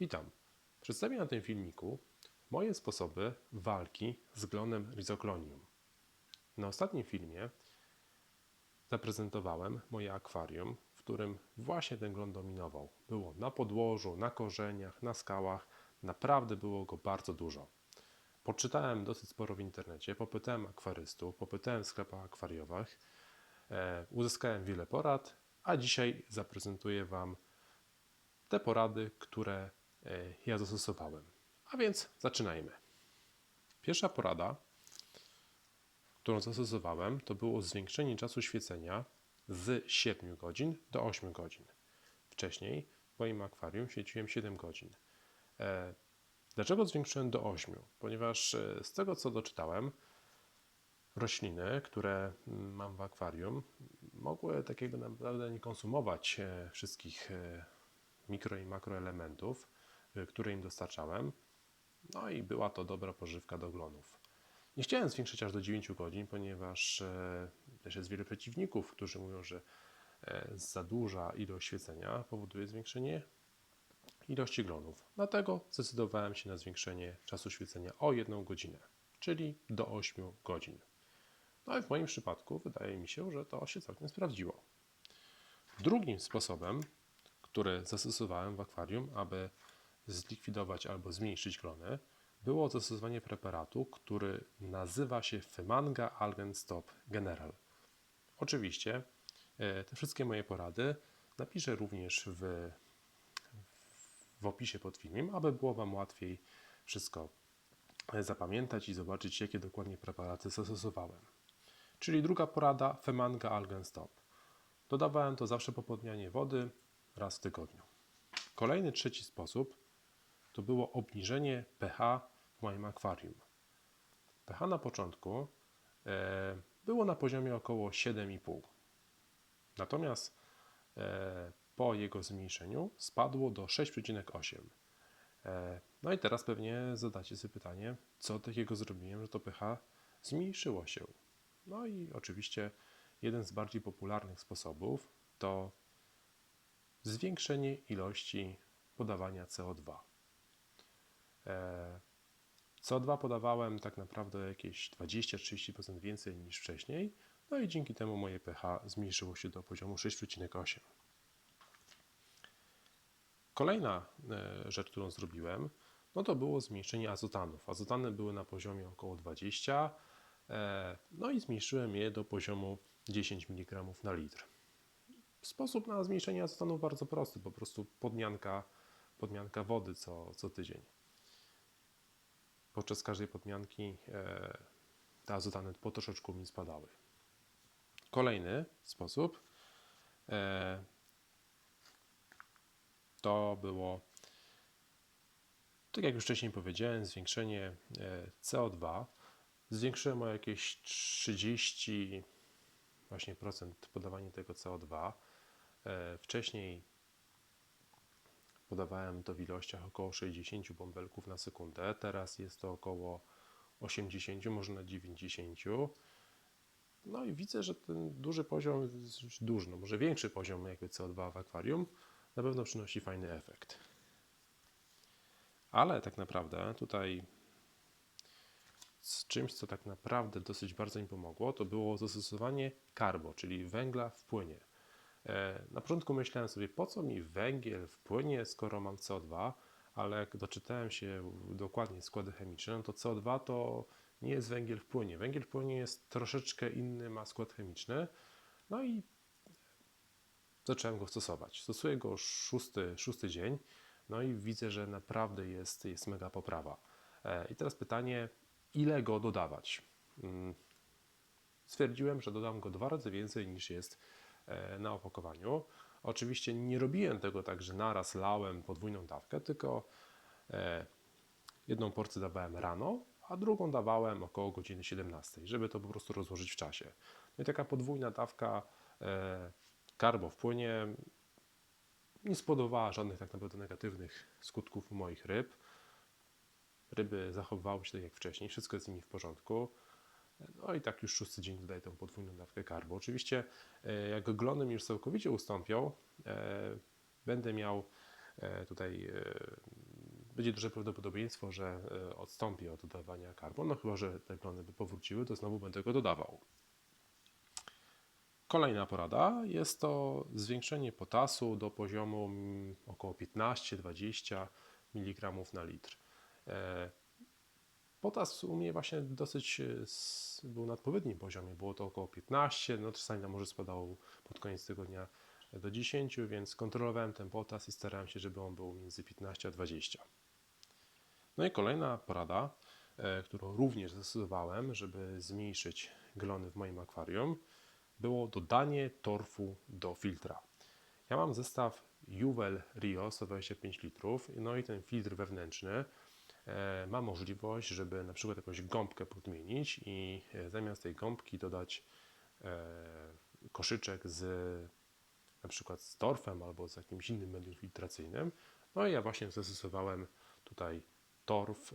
Witam. Przedstawię na tym filmiku moje sposoby walki z glonem Rhizoclonium. Na ostatnim filmie zaprezentowałem moje akwarium, w którym właśnie ten glon dominował. Było na podłożu, na korzeniach, na skałach. Naprawdę było go bardzo dużo. Poczytałem dosyć sporo w internecie, popytałem akwarystów, popytałem w sklepach akwariowych, e, uzyskałem wiele porad, a dzisiaj zaprezentuję Wam te porady, które ja zastosowałem. A więc zaczynajmy. Pierwsza porada, którą zastosowałem, to było zwiększenie czasu świecenia z 7 godzin do 8 godzin. Wcześniej w moim akwarium świeciłem 7 godzin. E, Dlaczego zwiększyłem do 8? Ponieważ e, z tego co doczytałem, rośliny, które mm, mam w akwarium, mogły takiego naprawdę nie konsumować e, wszystkich e, mikro i makroelementów, e, które im dostarczałem. No i była to dobra pożywka do glonów. Nie chciałem zwiększyć aż do 9 godzin, ponieważ e, też jest wiele przeciwników, którzy mówią, że e, za duża ilość świecenia powoduje zwiększenie ilości glonów. Dlatego zdecydowałem się na zwiększenie czasu świecenia o 1 godzinę, czyli do 8 godzin. No i w moim przypadku wydaje mi się, że to się całkiem sprawdziło. Drugim sposobem, który zastosowałem w akwarium, aby zlikwidować albo zmniejszyć glony, było zastosowanie preparatu, który nazywa się Femanga Algen Stop General. Oczywiście e, te wszystkie moje porady napiszę również w, w opisie pod filmem, aby było Wam łatwiej wszystko e, zapamiętać i zobaczyć, jakie dokładnie preparaty zastosowałem. Czyli druga porada Femanga Algen Stop. Dodawałem to zawsze po podmianie wody raz w tygodniu. Kolejny, trzeci sposób to było obniżenie pH w moim akwarium. pH na początku e, było na poziomie około 7,5. Natomiast e, po jego zmniejszeniu spadło do 6,8. E, no i teraz pewnie zadacie sobie pytanie, co takiego zrobiłem, że to pH zmniejszyło się. No i oczywiście jeden z bardziej popularnych sposobów to zwiększenie ilości podawania CO2. E, CO2 podawałem tak naprawdę jakieś 20-30% więcej niż wcześniej, no i dzięki temu moje pH zmniejszyło się do poziomu 6,8. Kolejna e, rzecz, którą zrobiłem, no to było zmniejszenie azotanów. Azotany były na poziomie około 20, e, no i zmniejszyłem je do poziomu 10 mg na litr. Sposób na zmniejszenie azotanów bardzo prosty, po prostu podmianka, podmianka wody co, co tydzień. Podczas każdej podmianki e, te azotany po troszeczku mi spadały. Kolejny sposób e, to było, tak jak już wcześniej powiedziałem, zwiększenie e, CO2. Zwiększyłem o jakieś 30 właśnie procent podawanie tego CO2. E, Wcześniej podawałem to w ilościach około 60 bąbelków na sekundę, teraz jest to około 80, może na 90. No i widzę, że ten duży poziom, duży, no może większy poziom jakby CO2 w akwarium na pewno przynosi fajny efekt. Ale tak naprawdę tutaj z czymś, co tak naprawdę dosyć bardzo mi pomogło, to było zastosowanie karbo, czyli węgla w płynie. E, Na początku myślałem sobie, po co mi węgiel w płynie, skoro mam CO2, ale jak doczytałem się dokładnie składy chemiczne, no to CO2 to nie jest węgiel w płynie. Węgiel w płynie jest troszeczkę inny, ma skład chemiczny. No i zacząłem go stosować. Stosuję go szósty, szósty dzień, no i widzę, że naprawdę jest, jest mega poprawa. E, I teraz pytanie, ile go dodawać? Mm, Stwierdziłem, że dodam go dwa razy więcej niż jest na opakowaniu. Oczywiście nie robiłem tego tak, że naraz lałem podwójną dawkę, tylko e, jedną porcję dawałem rano, a drugą dawałem około godziny 17, żeby to po prostu rozłożyć w czasie. No i taka podwójna dawka e, karbo w płynie nie spodobała żadnych tak naprawdę negatywnych skutków moich ryb. Ryby zachowywały się tak jak wcześniej, wszystko jest z nimi w porządku. No i tak już szósty dzień dodaję tą podwójną dawkę karbo. Oczywiście e, jak glony mi już całkowicie ustąpią, e, będę miał e, tutaj będzie duże prawdopodobieństwo, że odstąpię od dodawania karbu. No chyba, że te glony by powróciły, to znowu będę go dodawał. Kolejna porada jest to zwiększenie potasu do poziomu mm, około 15-20 mg na litr. Potas u mnie właśnie dosyć e, był na odpowiednim poziomie, było to około 15, no czasami nam może spadało pod koniec tygodnia do 10, więc kontrolowałem ten potas i starałem się, żeby on był między 15 a 20. No i kolejna porada, e, którą również zastosowałem, żeby zmniejszyć glony w moim akwarium, było dodanie torfu do filtra. Ja mam zestaw Juwel Rio 125 litrów, no i ten filtr wewnętrzny ma możliwość, żeby na przykład jakąś gąbkę podmienić i e, zamiast tej gąbki dodać e, koszyczek z na przykład z torfem albo z jakimś innym medium filtracyjnym. No i ja właśnie zastosowałem tutaj torf,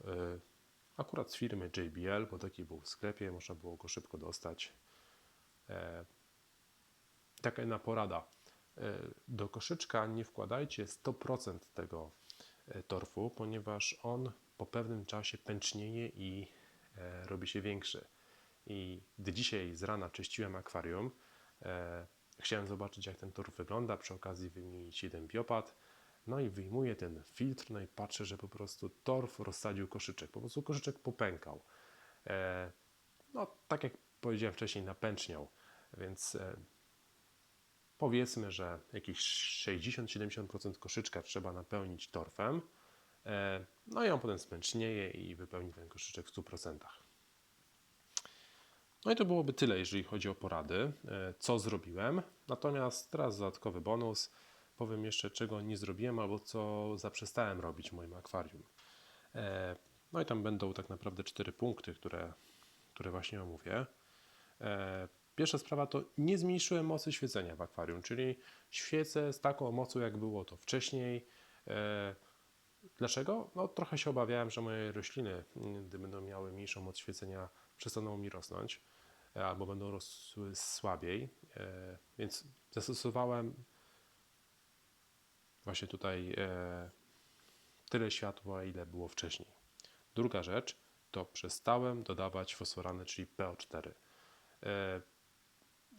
akurat z firmy JBL, bo taki był w sklepie, można było go szybko dostać. E, Taka jedna porada. E, Do koszyczka nie wkładajcie 100% tego e, torfu, ponieważ on po pewnym czasie pęcznieje i e, robi się większy. I gdy dzisiaj z rana czyściłem akwarium, e, chciałem zobaczyć jak ten torf wygląda, przy okazji wymienić jeden biopad. No i wyjmuję ten filtr, no i patrzę, że po prostu torf rozsadził koszyczek. Po prostu koszyczek popękał. E, no, tak jak powiedziałem wcześniej, napęczniał. Więc e, powiedzmy, że jakieś 60-70% koszyczka trzeba napełnić torfem. E, no i on potem spęcznieje i wypełni ten koszyczek w 100%. No i to byłoby tyle, jeżeli chodzi o porady, e, co zrobiłem. Natomiast teraz dodatkowy bonus. Powiem jeszcze, czego nie zrobiłem albo co zaprzestałem robić w moim akwarium. E, No i tam będą tak naprawdę cztery punkty, które, które właśnie omówię. Pierwsza sprawa to nie zmniejszyłem mocy świecenia w akwarium, czyli świecę z taką mocą, jak było to wcześniej. E, Dlaczego? No trochę się obawiałem, że moje rośliny, mm, gdy będą miały mniejszą moc świecenia, przestaną mi rosnąć e, albo będą rosły słabiej. E, Więc zastosowałem właśnie tutaj tyle światła, ile było wcześniej. Druga rzecz to przestałem dodawać fosforany, czyli PO4.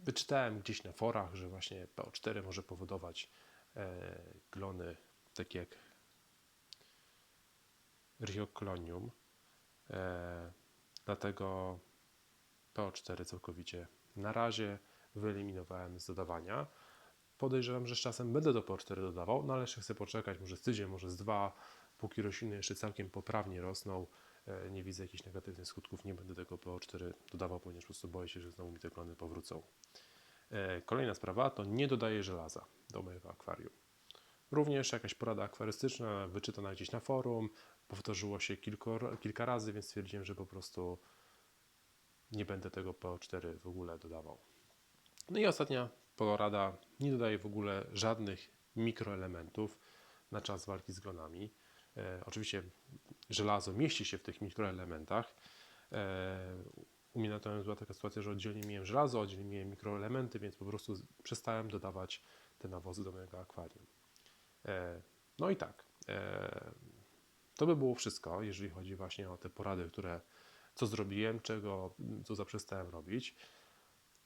E, Wyczytałem gdzieś na forach, że właśnie PO4 może powodować e, glony takie jak Rhiocolonium. E, dlatego PO4 całkowicie na razie wyeliminowałem z dodawania. Podejrzewam, że z czasem będę do PO4 dodawał, no ale jeszcze chcę poczekać, może z tydzień, może z dwa, póki rośliny jeszcze całkiem poprawnie rosną. E, nie widzę jakichś negatywnych skutków, nie będę tego PO4 dodawał, ponieważ po prostu boję się, że znowu mi te klony powrócą. E, Kolejna sprawa to nie dodaję żelaza do mojego akwarium. Również jakaś porada akwarystyczna wyczytana gdzieś na forum, powtórzyło się kilko, kilka razy, więc stwierdziłem, że po prostu nie będę tego PO4 w ogóle dodawał. No i ostatnia porada, nie dodaję w ogóle żadnych mikroelementów na czas walki z glonami. E, oczywiście żelazo mieści się w tych mikroelementach. E, u mnie natomiast była taka sytuacja, że oddzielnie miałem żelazo, oddzielnie miałem mikroelementy, więc po prostu przestałem dodawać te nawozy do mojego akwarium. E, no i tak. To by było wszystko, jeżeli chodzi właśnie o te porady, które co zrobiłem, czego, co zaprzestałem robić.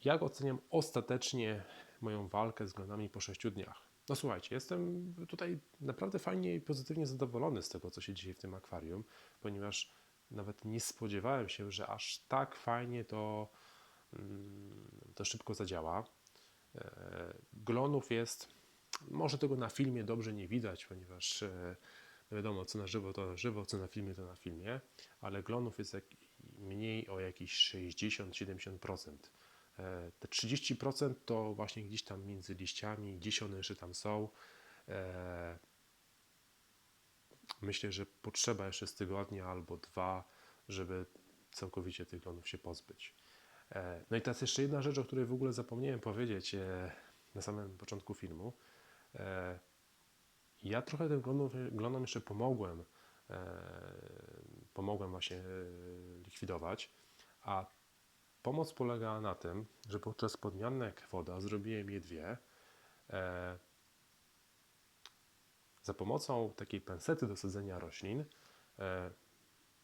Jak oceniam ostatecznie moją walkę z glonami po 6 dniach? No słuchajcie, jestem tutaj naprawdę fajnie i pozytywnie zadowolony z tego, co się dzieje w tym akwarium, ponieważ nawet nie spodziewałem się, że aż tak fajnie to, mm, to szybko zadziała. E, Glonów jest, może tego na filmie dobrze nie widać, ponieważ e, no wiadomo, co na żywo to na żywo, co na filmie to na filmie, ale glonów jest mniej o jakieś 60-70%. Te 30% to właśnie gdzieś tam między liściami, gdzieś one jeszcze tam są. E, Myślę, że potrzeba jeszcze z tygodnia albo dwa, żeby całkowicie tych glonów się pozbyć. E, No i teraz jeszcze jedna rzecz, o której w ogóle zapomniałem powiedzieć e, na samym początku filmu. Ja trochę tym glonom, jeszcze pomogłem, pomogłem właśnie likwidować, a pomoc polega na tym, że podczas podmianek woda zrobiłem je dwie. E, Za pomocą takiej pensety do sadzenia roślin e,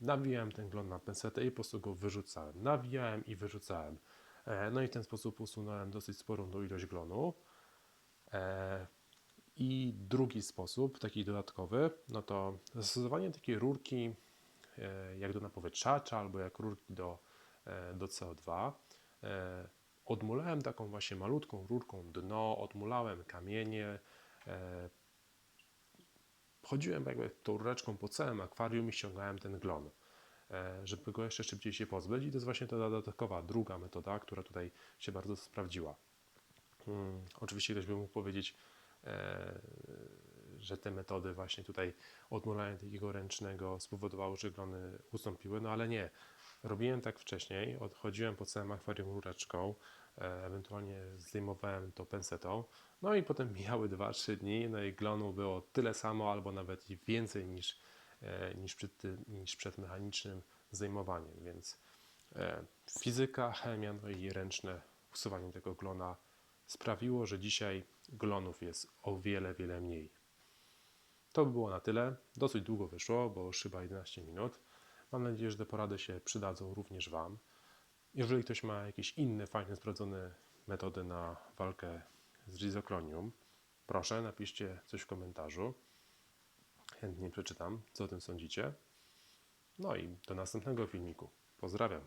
nawijałem ten glon na pensetę i po prostu go wyrzucałem. Nawijałem i wyrzucałem. E, no i w ten sposób usunąłem dosyć sporą ilość glonu. E, I drugi sposób, taki dodatkowy, no to zastosowanie takiej rurki e, jak do napowietrzacza albo jak rurki do, do CO2. E, Odmulałem taką właśnie malutką rurką dno, odmulałem kamienie, e, chodziłem jakby tą rureczką po całym akwarium i ściągałem ten glon, e, żeby go jeszcze szybciej się pozbyć. I to jest właśnie ta dodatkowa, druga metoda, która tutaj się bardzo sprawdziła. Hmm, oczywiście ktoś by mógł powiedzieć, e, że te metody właśnie tutaj odmulania takiego ręcznego spowodowały, że glony ustąpiły, no ale nie. Robiłem tak wcześniej, odchodziłem po całym akwarium rureczką, e, ewentualnie zdejmowałem to pensetą, no i potem mijały 2-3 dni, no i glonu było tyle samo, albo nawet więcej niż, e, niż, przed, niż przed mechanicznym zdejmowaniem, więc e, fizyka, chemia, no i ręczne usuwanie tego glona sprawiło, że dzisiaj glonów jest o wiele, wiele mniej. To by było na tyle. Dosyć długo wyszło, bo już chyba 11 minut. Mam nadzieję, że te porady się przydadzą również Wam. Jeżeli ktoś ma jakieś inne, fajne, sprawdzone metody na walkę z rizoclonium, proszę napiszcie coś w komentarzu. Chętnie przeczytam, co o tym sądzicie. No i do następnego filmiku. Pozdrawiam.